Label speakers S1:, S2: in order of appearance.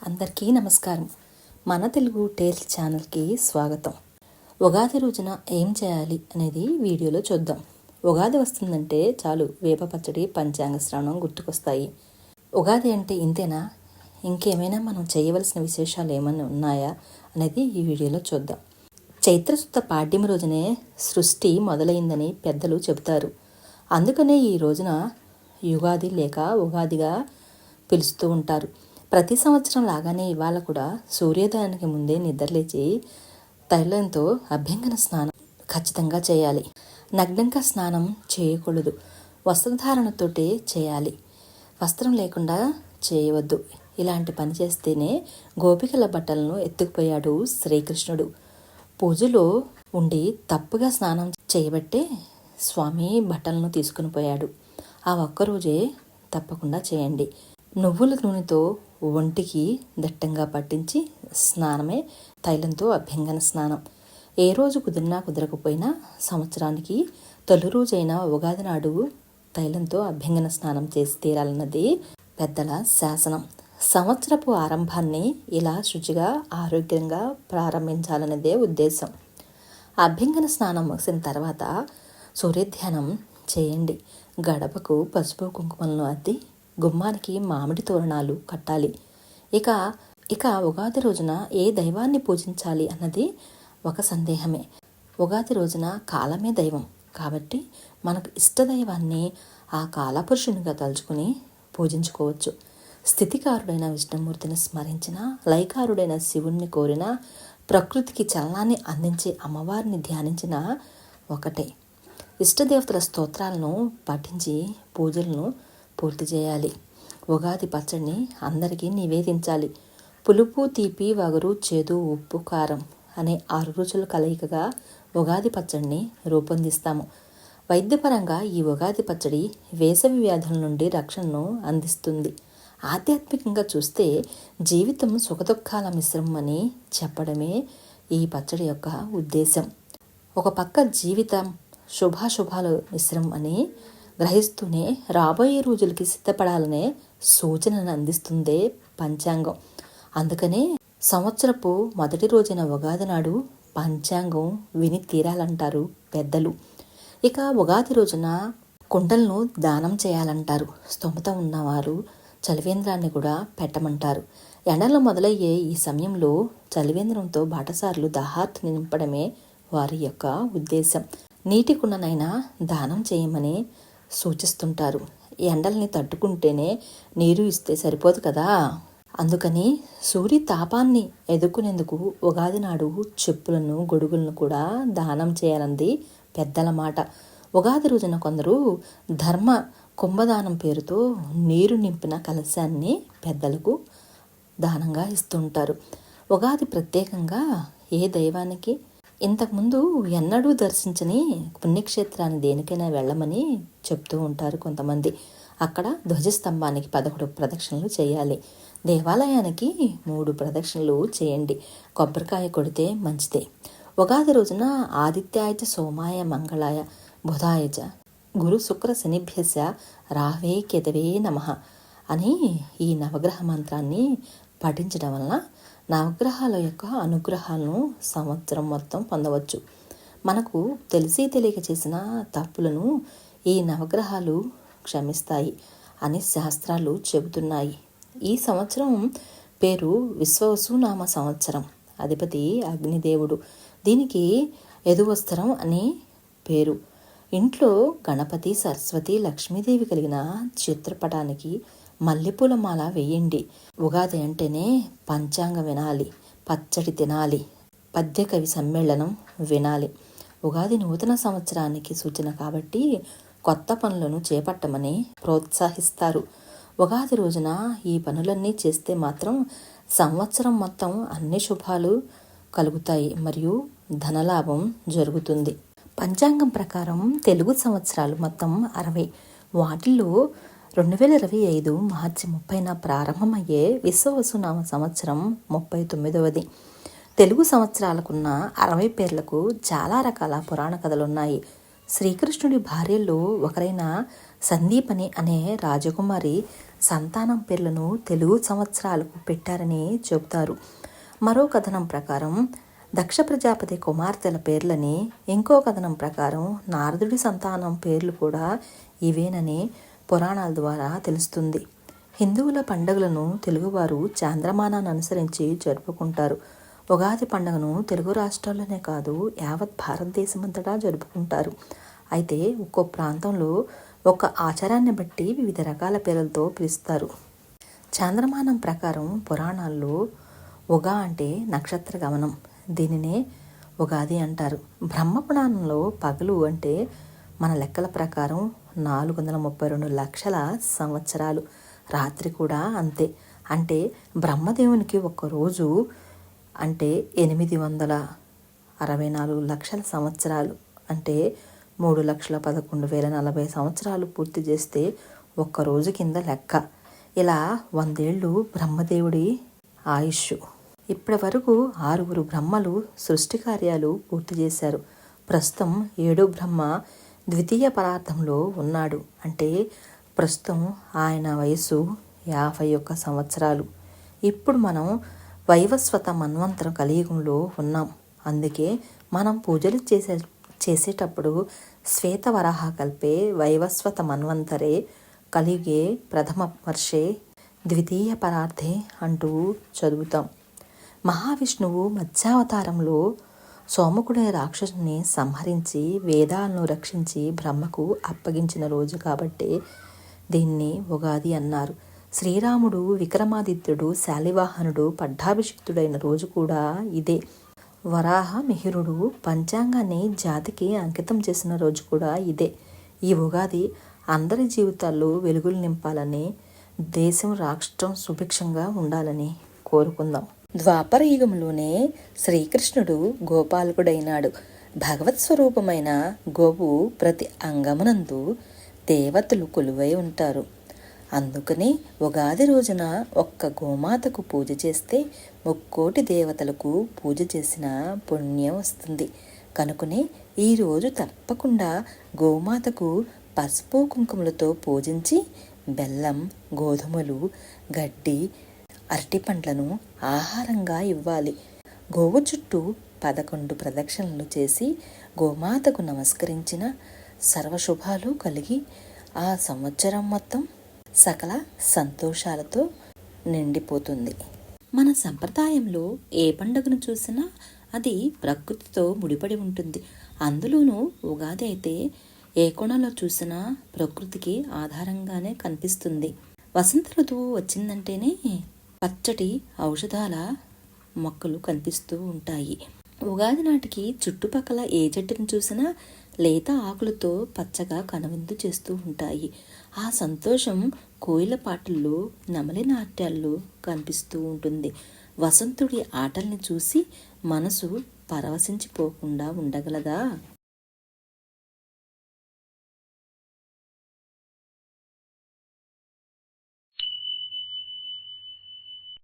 S1: అందరికీ నమస్కారం. మన తెలుగు టేల్స్ ఛానల్కి స్వాగతం. ఉగాది రోజున ఏం చేయాలి అనేది వీడియోలో చూద్దాం. ఉగాది వస్తుందంటే చాలు వేప పచ్చడి పంచాంగ శ్రవణం గుర్తుకొస్తాయి. ఉగాది అంటే ఇంతేనా? ఇంకేమైనా మనం చేయవలసిన విశేషాలు ఏమైనా ఉన్నాయా అనేది ఈ వీడియోలో చూద్దాం. చైత్రశుద్ధ పాడ్యం రోజునే సృష్టి మొదలైందని పెద్దలు చెబుతారు. అందుకనే ఈ రోజున యుగాది లేక ఉగాదిగా పిలుస్తూ ఉంటారు. ప్రతి సంవత్సరం లాగానే ఇవాళ కూడా సూర్యోదయానికి ముందే నిద్రలేచి తైలంతో అభ్యంగన స్నానం ఖచ్చితంగా చేయాలి. నగ్నంగా స్నానం చేయకూడదు. వస్త్రధారణతోటే చేయాలి. వస్త్రం లేకుండా చేయవద్దు. ఇలాంటి పని చేస్తేనే గోపికల బట్టలను ఎత్తుకుపోయాడు శ్రీకృష్ణుడు. పూజలో ఉండి తప్పుగా స్నానం చేయబట్టే స్వామి బట్టలను తీసుకుని పోయాడు. ఆ ఒక్కరోజే తప్పకుండా చేయండి. నువ్వుల నూనెతో ఒంటికి దట్టంగా పట్టించి స్నానమే తైలంతో అభ్యంగన స్నానం. ఏ రోజు కుదిరినా కుదరకపోయినా సంవత్సరానికి తొలి రోజైన ఉగాది నాడు తైలంతో అభ్యంగన స్నానం చేసి తీరాలన్నది పెద్దల శాసనం. సంవత్సరపు ఆరంభాన్ని ఇలా శుచిగా ఆరోగ్యంగా ప్రారంభించాలన్నదే ఉద్దేశం. అభ్యంగన స్నానం ముగిసిన తర్వాత సూర్యధ్యానం చేయండి. గడపకు పసుపు కుంకుమలను అద్ది గుమ్మానికి మామిడి తోరణాలు కట్టాలి. ఇక ఇక ఉగాది రోజున ఏ దైవాన్ని పూజించాలి అన్నది ఒక సందేహమే. ఉగాది రోజున కాలమే దైవం. కాబట్టి మనకు ఇష్టదైవాన్ని ఆ కాలపురుషునిగా తలుచుకుని పూజించుకోవచ్చు. స్థితికారుడైన విష్ణుమూర్తిని స్మరించిన లైకారుడైన శివుణ్ణి కోరిన ప్రకృతికి చలనాన్ని అందించే అమ్మవారిని ధ్యానించిన ఒకటే. ఇష్టదేవతల స్తోత్రాలను పఠించి పూజలను పూర్తి చేయాలి. ఉగాది పచ్చడిని అందరికీ నివేదించాలి. పులుపు తీపి వగరు చేదు ఉప్పు కారం అనే ఆరు రుచుల కలయికగా ఉగాది పచ్చడిని రూపొందిస్తాము. వైద్యపరంగా ఈ ఉగాది పచ్చడి వేసవి వ్యాధుల నుండి రక్షణను అందిస్తుంది. ఆధ్యాత్మికంగా చూస్తే జీవితం సుఖదుఖాల మిశ్రమం అని చెప్పడమే ఈ పచ్చడి యొక్క ఉద్దేశం. ఒక పక్క జీవితం శుభాశుభాలు మిశ్రమం అని గ్రహిస్తూనే రాబోయే రోజులకి సిద్ధపడాలనే సూచనను అందిస్తుందే పంచాంగం. అందుకనే సంవత్సరపు మొదటి రోజైన ఉగాది నాడు పంచాంగం విని తీరాలంటారు పెద్దలు. ఇక ఉగాది రోజున కుండలను దానం చేయాలంటారు. స్తోమత ఉన్నవారు చలివేంద్రాన్ని కూడా పెట్టమంటారు. ఎండలు మొదలయ్యే ఈ సమయంలో చలివేంద్రంతో బాటసార్లు దాహార్తి నింపడమే వారి యొక్క ఉద్దేశం. నీటి కుండనైనా దానం చేయమని సూచిస్తుంటారు. ఎండల్ని తట్టుకుంటేనే నీరు ఇస్తే సరిపోదు కదా? అందుకని సూర్య తాపాన్ని ఎదుర్కొనేందుకు ఉగాది నాడు చెప్పులను గొడుగులను కూడా దానం చేయాలంది పెద్దల మాట. ఉగాది రోజున కొందరు ధర్మ కుంభదానం పేరుతో నీరు నింపిన కలశాన్ని పెద్దలకు దానంగా ఇస్తుంటారు. ఉగాది ప్రత్యేకంగా ఏ దైవానికి ఇంతకుముందు ఎన్నడూ దర్శించని పుణ్యక్షేత్రాన్ని దేనికైనా వెళ్ళమని చెప్తూ ఉంటారు కొంతమంది. అక్కడ ధ్వజస్తంభానికి పదకొండు ప్రదక్షిణలు చేయాలి. దేవాలయానికి మూడు ప్రదక్షిణలు చేయండి. కొబ్బరికాయ కొడితే మంచిదే. ఉగాది రోజున ఆదిత్యాయచ సోమాయ మంగళాయ బుధాయచ గురు శుక్ర శనిభ్యస రాహవే కెదవే నమ అని ఈ నవగ్రహ మంత్రాన్ని పఠించడం వలన నవగ్రహాల యొక్క అనుగ్రహాలను సంవత్సరం మొత్తం పొందవచ్చు. మనకు తెలిసి తెలియక చేసిన తప్పులను ఈ నవగ్రహాలు క్షమిస్తాయి అని శాస్త్రాలు చెబుతున్నాయి. ఈ సంవత్సరం పేరు విశ్వవసునామ సంవత్సరం. అధిపతి అగ్నిదేవుడు. దీనికి ఎదువస్త్రం అనే పేరు. ఇంట్లో గణపతి సరస్వతి లక్ష్మీదేవి కలిగిన చిత్రపటానికి మల్లెపూల మాల వేయండి. ఉగాది అంటేనే పంచాంగ వినాలి పచ్చడి తినాలి పద్య కవి సమ్మేళనం వినాలి. ఉగాది నూతన సంవత్సరానికి సూచన కాబట్టి కొత్త పనులను చేపట్టమని ప్రోత్సహిస్తారు. ఉగాది రోజున ఈ పనులన్నీ చేస్తే మాత్రం సంవత్సరం మొత్తం అన్ని శుభాలు కలుగుతాయి మరియు ధనలాభం జరుగుతుంది. పంచాంగం ప్రకారం తెలుగు సంవత్సరాలు మొత్తం అరవై. వాటిల్లో రెండు వేల ఇరవై ఐదు మార్చి ముప్పైన ప్రారంభమయ్యే విశ్వవసునామ సంవత్సరం ముప్పై తొమ్మిదవది. తెలుగు సంవత్సరాలకున్న అరవై పేర్లకు చాలా రకాల పురాణ కథలున్నాయి. శ్రీకృష్ణుడి భార్యల్లో ఒకరైన సందీపని అనే రాజకుమారి సంతానం పేర్లను తెలుగు సంవత్సరాలకు పెట్టారని చెబుతారు. మరో కథనం ప్రకారం దక్ష ప్రజాపతి కుమార్తెల పేర్లని ఇంకో కథనం ప్రకారం నారదుడి సంతానం పేర్లు కూడా ఇవేనని పురాణాల ద్వారా తెలుస్తుంది. హిందువుల పండుగలను తెలుగువారు చాంద్రమానాన్ని అనుసరించి జరుపుకుంటారు. ఉగాది పండుగను తెలుగు రాష్ట్రాల్లోనే కాదు యావత్ భారతదేశమంతటా జరుపుకుంటారు. అయితే ఒక్కో ప్రాంతంలో ఒక ఆచారాన్ని బట్టి వివిధ రకాల పేర్లతో పిలుస్తారు. చాంద్రమానం ప్రకారం పురాణాల్లో ఉగా అంటే నక్షత్ర గమనం. దీనినే ఉగాది అంటారు. బ్రహ్మ పురాణంలో పగలు అంటే మన లెక్కల ప్రకారం నాలుగు వందల ముప్పై రెండు లక్షల సంవత్సరాలు. రాత్రి కూడా అంతే. అంటే బ్రహ్మదేవునికి ఒక్కరోజు అంటే ఎనిమిది వందల అరవై నాలుగు లక్షల సంవత్సరాలు. అంటే మూడు లక్షల పదకొండు వేల నలభై సంవత్సరాలు పూర్తి చేస్తే ఒక్క రోజు కింద లెక్క. ఇలా వందేళ్ళు బ్రహ్మదేవుడి ఆయుష్ ఇప్పటి వరకు ఆరుగురు బ్రహ్మలు సృష్టి కార్యాలు పూర్తి చేశారు. ప్రస్తుతం ఏడో బ్రహ్మ ద్వితీయ పదార్థంలో ఉన్నాడు. అంటే ప్రస్తుతం ఆయన వయసు యాభై ఒక్క సంవత్సరాలు. ఇప్పుడు మనం వైవస్వత మన్వంతర కలియుగంలో ఉన్నాం. అందుకే మనం పూజలు చేసే చేసేటప్పుడు శ్వేతవరాహ కల్పే వైవస్వత మన్వంతరే కలిగే ప్రథమ వర్షే ద్వితీయ పరార్థే అంటూ చదువుతాం. మహావిష్ణువు మత్స్యావతారంలో సోమకుడే రాక్షసుని సంహరించి వేదాలను రక్షించి బ్రహ్మకు అప్పగించిన రోజు కాబట్టి దీన్ని ఉగాది అన్నారు. శ్రీరాముడు విక్రమాదిత్యుడు శాలివాహనుడు పట్టాభిషిక్తుడైన రోజు కూడా ఇదే. వరాహ మిహిరుడు పంచాంగాన్ని జాతికి అంకితం చేసిన రోజు కూడా ఇదే. ఈ ఉగాది అందరి జీవితాల్లో వెలుగులు నింపాలని దేశం రాష్ట్రం సుభిక్షంగా ఉండాలని కోరుకుందాం. ద్వాపర యుగంలోనే శ్రీకృష్ణుడు గోపాలకుడైనాడు. భగవత్ స్వరూపమైన గోవు ప్రతి అంగమునందు దేవతలు కొలువై ఉంటారు. అందుకని ఉగాది రోజున ఒక్క గోమాతకు పూజ చేస్తే ముక్కోటి దేవతలకు పూజ చేసిన పుణ్యం వస్తుంది. కనుకనే ఈరోజు తప్పకుండా గోమాతకు పసుపు కుంకుమలతో పూజించి బెల్లం గోధుమలు గడ్డి అరటిపండ్లను ఆహారంగా ఇవ్వాలి. గోవు చుట్టూ పదకొండు ప్రదక్షిణలు చేసి గోమాతకు నమస్కరించిన సర్వశుభాలు కలిగి ఆ సంవత్సరం మొత్తం సకల సంతోషాలతో నిండిపోతుంది. మన సంప్రదాయంలో ఏ పండుగను చూసినా అది ప్రకృతితో ముడిపడి ఉంటుంది. అందులోనూ ఉగాది అయితే ఏ కోణంలో చూసినా ప్రకృతికి ఆధారంగానే కనిపిస్తుంది. వసంత ఋతువు వచ్చిందంటేనే పచ్చటి ఔషధాల మొక్కలు కనిపిస్తూ ఉంటాయి. ఉగాది నాటికి చుట్టుపక్కల ఏ చెట్టును చూసినా లేత ఆకులతో పచ్చగా కనువిందు చేస్తూ ఉంటాయి. ఆ సంతోషం కోయిల పాటల్లో నమలి నాట్యాల్లో కనిపిస్తూ ఉంటుంది. వసంతుడి ఆటల్ని చూసి మనసు పరవశించిపోకుండా ఉండగలదా?